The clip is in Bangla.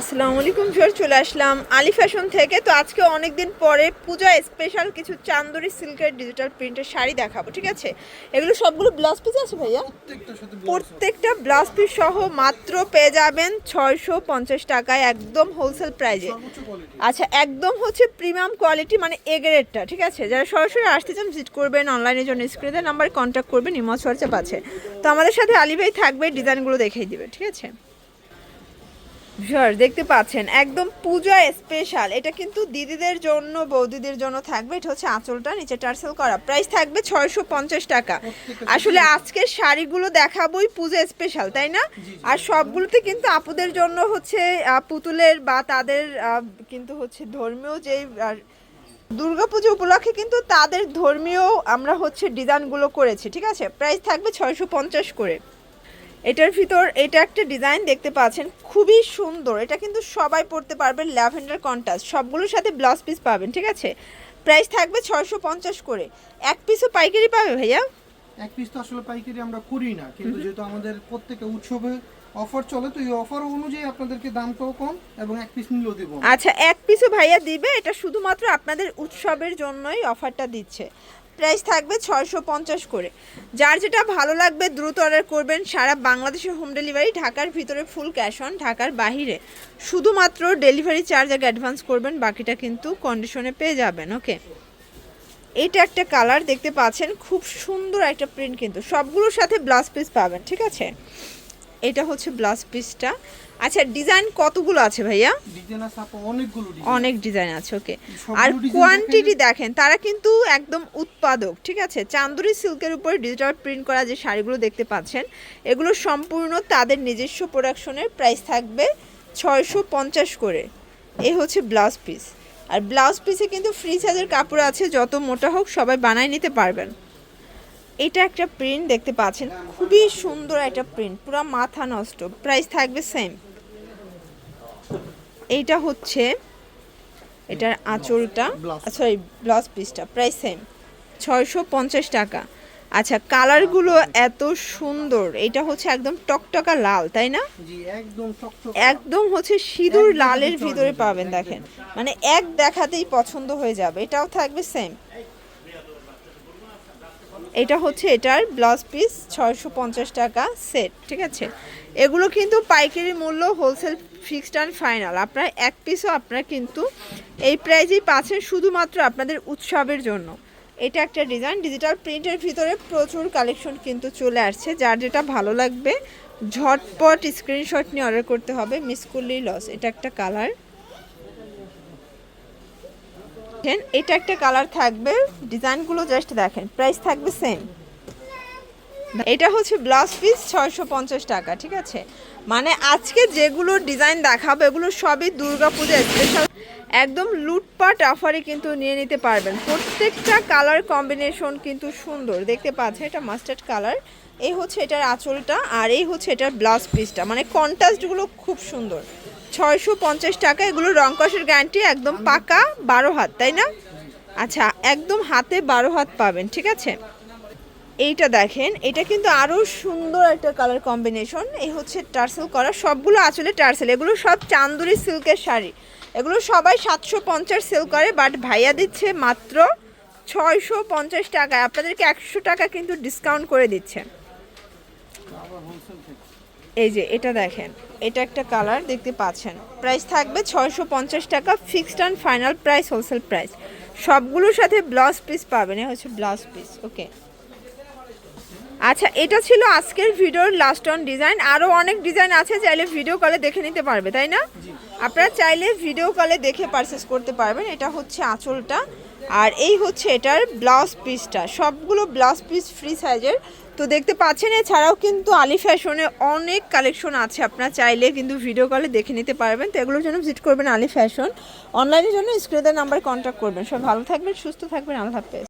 আসসালামু আলাইকুম ফির চলে আসলাম আলি ফ্যাশন থেকে। তো আজকে অনেক দিন পরে পূজা স্পেশাল কিছু চান্দরি সিল্কের ডিজিটাল প্রিন্টের শাড়ি দেখাবো ঠিক আছে? এগুলো সবগুলো ব্লাউজ পিস আছে ভাইয়া? প্রত্যেকটা ব্লাউজ পিস সহ মাত্র পেয়ে যাবেন ছয়শো পঞ্চাশ টাকায় একদম হোলসেল প্রাইজে আচ্ছা একদম হচ্ছে প্রিমিয়াম কোয়ালিটি মানে এ গ্রেডটা ঠিক আছে? যারা সরাসরি আসতে চান ভিজিট করবেন অনলাইনের জন্য স্ক্রিনের নাম্বার কন্ট্যাক্ট করবেন ইমজ হোয়াটসঅ্যাপ আছে। তো আমাদের সাথে আলি ভাই থাকবে ডিজাইনগুলো দেখিয়ে দিবে ঠিক আছে? ভিউয়ার দেখতে পাচ্ছেন একদম পূজা স্পেশাল এটা কিন্তু দিদিদের জন্য বৌদিদের জন্য থাকবে। এটা হচ্ছে আঁচলটা নিচে টার্সেল করা। প্রাইস থাকবে ছয়শো পঞ্চাশ টাকা। আসলে আজকের শাড়িগুলো দেখাবোই পূজা স্পেশাল তাই না? আর সবগুলোতে কিন্তু আপুদের জন্য হচ্ছে পুতুলের বা তাদের কিন্তু হচ্ছে ধর্মীয় যে দুর্গাপুজো উপলক্ষে কিন্তু তাদের ধর্মীয় আমরা হচ্ছে ডিজাইনগুলো করেছি ঠিক আছে? প্রাইস থাকবে ছয়শো পঞ্চাশ করে। এটার ভিতর এটা একটা ডিজাইন দেখতে পাচ্ছেন খুবই সুন্দর। এটা কিন্তু সবাই পড়তে পারবেন ল্যাভেন্ডার কন্ট্রাস্ট। সবগুলোর সাথে ব্লাউজ পিস পাবেন ঠিক আছে? প্রাইস থাকবে ছয়শো পঞ্চাশ করে। এক পিসও পাইকারি পাবে ভাইয়া? এক পিস তো আসলে পাইকারি আমরা করি না। কিন্তু যেহেতু আমাদের প্রত্যেকটা উৎসবে অফার চলে তো এই অফার অনুযায়ী আপনাদেরকে দামটাও কম এবং এক পিস নিলেও দিব আচ্ছা এক পিসও ভাইয়া দিবে এটা শুধুমাত্র আপনাদের উৎসবের জন্যই অফারটা দিচ্ছে। প্রাইস থাকবে ছয়শো পঞ্চাশ করে। যার যেটা ভালো লাগবে দ্রুত অর্ডার করবেন, সারা বাংলাদেশের হোম ডেলিভারি ঢাকার ভিতরে ফুল ক্যাশ অন ঢাকার বাহিরে। শুধুমাত্র ডেলিভারি চার্জ আগে অ্যাডভান্স করবেন, বাকিটা কিন্তু কন্ডিশনে পেয়ে যাবেন ওকে এটা একটা কালার দেখতে পাচ্ছেন, খুব সুন্দর একটা প্রিন্ট কিন্তু। সবগুলোর সাথে ব্লাউজ পিস পাবেন, ঠিক আছে? এটা হচ্ছে ব্লাউজ পিসটা আচ্ছা ডিজাইন কতগুলো আছে ভাইয়া? অনেক ডিজাইন আছে ওকে আর কোয়ান্টিটি দেখেন। তারা কিন্তু একদম উৎপাদক ঠিক আছে? চান্দুরি সিল্কের উপর ডিজিটাল প্রিন্ট করা যে শাড়িগুলো দেখতে পাচ্ছেন এগুলো সম্পূর্ণ তাদের নিজস্ব প্রোডাকশনের প্রাইস থাকবে ছয়শো পঞ্চাশ করে। এ হচ্ছে ব্লাউজ পিস আর ব্লাউজ পিসে কিন্তু ফ্রি সাইজের কাপড় আছে যত মোটা হোক সবাই বানায় নিতে পারবেন। এটা একটা প্রিন্ট দেখতে পাচ্ছেন খুবই সুন্দর একটা প্রিন্ট পুরো মাথা নষ্ট প্রাইস থাকবে সেম এইটা হচ্ছে এটার আঁচলটা Blouse. সরি ব্লাউজ পিসটা প্রাইস সেম ছয়শো পঞ্চাশ টাকা। আচ্ছা কালারগুলো এত সুন্দর এটা হচ্ছে একদম টকটকা লাল তাই না? একদম একদম হচ্ছে সিঁদুর লালের ভিতরে পাবেন দেখেন। মানে এক দেখাতেই পছন্দ হয়ে যাবে এটাও থাকবে সেম এটা হচ্ছে এটার ব্লাউজ পিস ছয়শো পঞ্চাশ টাকা সেট ঠিক আছে? এগুলো কিন্তু পাইকারি মূল্য হোলসেল ফিক্সড অ্যান্ড ফাইনাল আপনার এক পিসও আপনার কিন্তু এই প্রাইজেই পাচ্ছেন শুধুমাত্র আপনাদের উৎসবের জন্য। এটা একটা ডিজাইন ডিজিটাল প্রিন্টের ভিতরে প্রচুর কালেকশন কিন্তু চলে আসছে। যার যেটা ভালো লাগবে, ঝটপট স্ক্রিনশট নিয়ে অর্ডার করতে হবে মিস করলেই লস এটা একটা কালার দেখেন, এটা একটা কালার থাকবে। ডিজাইনগুলো জাস্ট দেখেন প্রাইস থাকবে সেম এটা হচ্ছে ব্লাউজ পিস ছয়শো পঞ্চাশ টাকা, ঠিক আছে? মানে আজকে যেগুলো ডিজাইন দেখাবো, এগুলো সবই দুর্গাপূজা স্পেশাল একদম লুটপাট অফারে কিন্তু নিয়ে নিতে পারবেন। প্রত্যেকটা কালার কম্বিনেশন কিন্তু সুন্দর। দেখতে পাচ্ছেন, এটা মাস্টার্ড কালার এই হচ্ছে এটার আঁচলটা, আর এই হচ্ছে এটার ব্লাউজ পিসটা মানে কন্ট্রাস্টগুলো খুব সুন্দর। ছয়শো পঞ্চাশ টাকা, এগুলো রং কষের গ্যারান্টি একদম পাকা বারো হাত, তাই না? আচ্ছা একদম হাতে বারো হাত পাবেন, ঠিক আছে? এইটা দেখেন, এটা কিন্তু আরও সুন্দর একটা কালার কম্বিনেশন এই হচ্ছে টার্সেল করা, সবগুলো আসলে টার্সেল, এগুলো সব চান্দুরি সিল্কের শাড়ি, এগুলো সবাই সাতশো পঞ্চাশ সেল করে বাট ভাইয়া দিচ্ছে মাত্র ছয়শো পঞ্চাশ টাকায়, আপনাদেরকে একশো টাকা কিন্তু ডিসকাউন্ট করে দিচ্ছে। এই যে, এটা দেখেন, এটা একটা কালার দেখতে পাচ্ছেন। প্রাইস থাকবে ছয়শো পঞ্চাশ টাকা fixed and final price wholesale price সবগুলোর সাথে ব্লাউজ পিস পাবেন হচ্ছে ব্লাউজ পিস ওকে আচ্ছা এটা ছিল আজকের ভিডিওর লাস্ট অন ডিজাইন আরও অনেক ডিজাইন আছে চাইলে ভিডিও কলে দেখে নিতে পারবে তাই না? আপনারা চাইলে ভিডিও কলে দেখে পারচেস করতে পারবেন। এটা হচ্ছে আঁচলটা। আর এই হচ্ছে এটার ব্লাউজ পিসটা সবগুলো ব্লাউজ পিস ফ্রি সাইজের তো দেখতে পাচ্ছেন এছাড়াও কিন্তু আলি ফ্যাশনে অনেক কালেকশন আছে। আপনারা চাইলে কিন্তু ভিডিও কলে দেখে নিতে পারবেন। তো এগুলোর জন্য ভিজিট করবেন আলি ফ্যাশন অনলাইনের জন্য স্ক্রিনের নাম্বার কন্ট্যাক্ট করবেন। সব ভালো থাকবেন সুস্থ থাকবেন। আল্লাহ হাফেজ।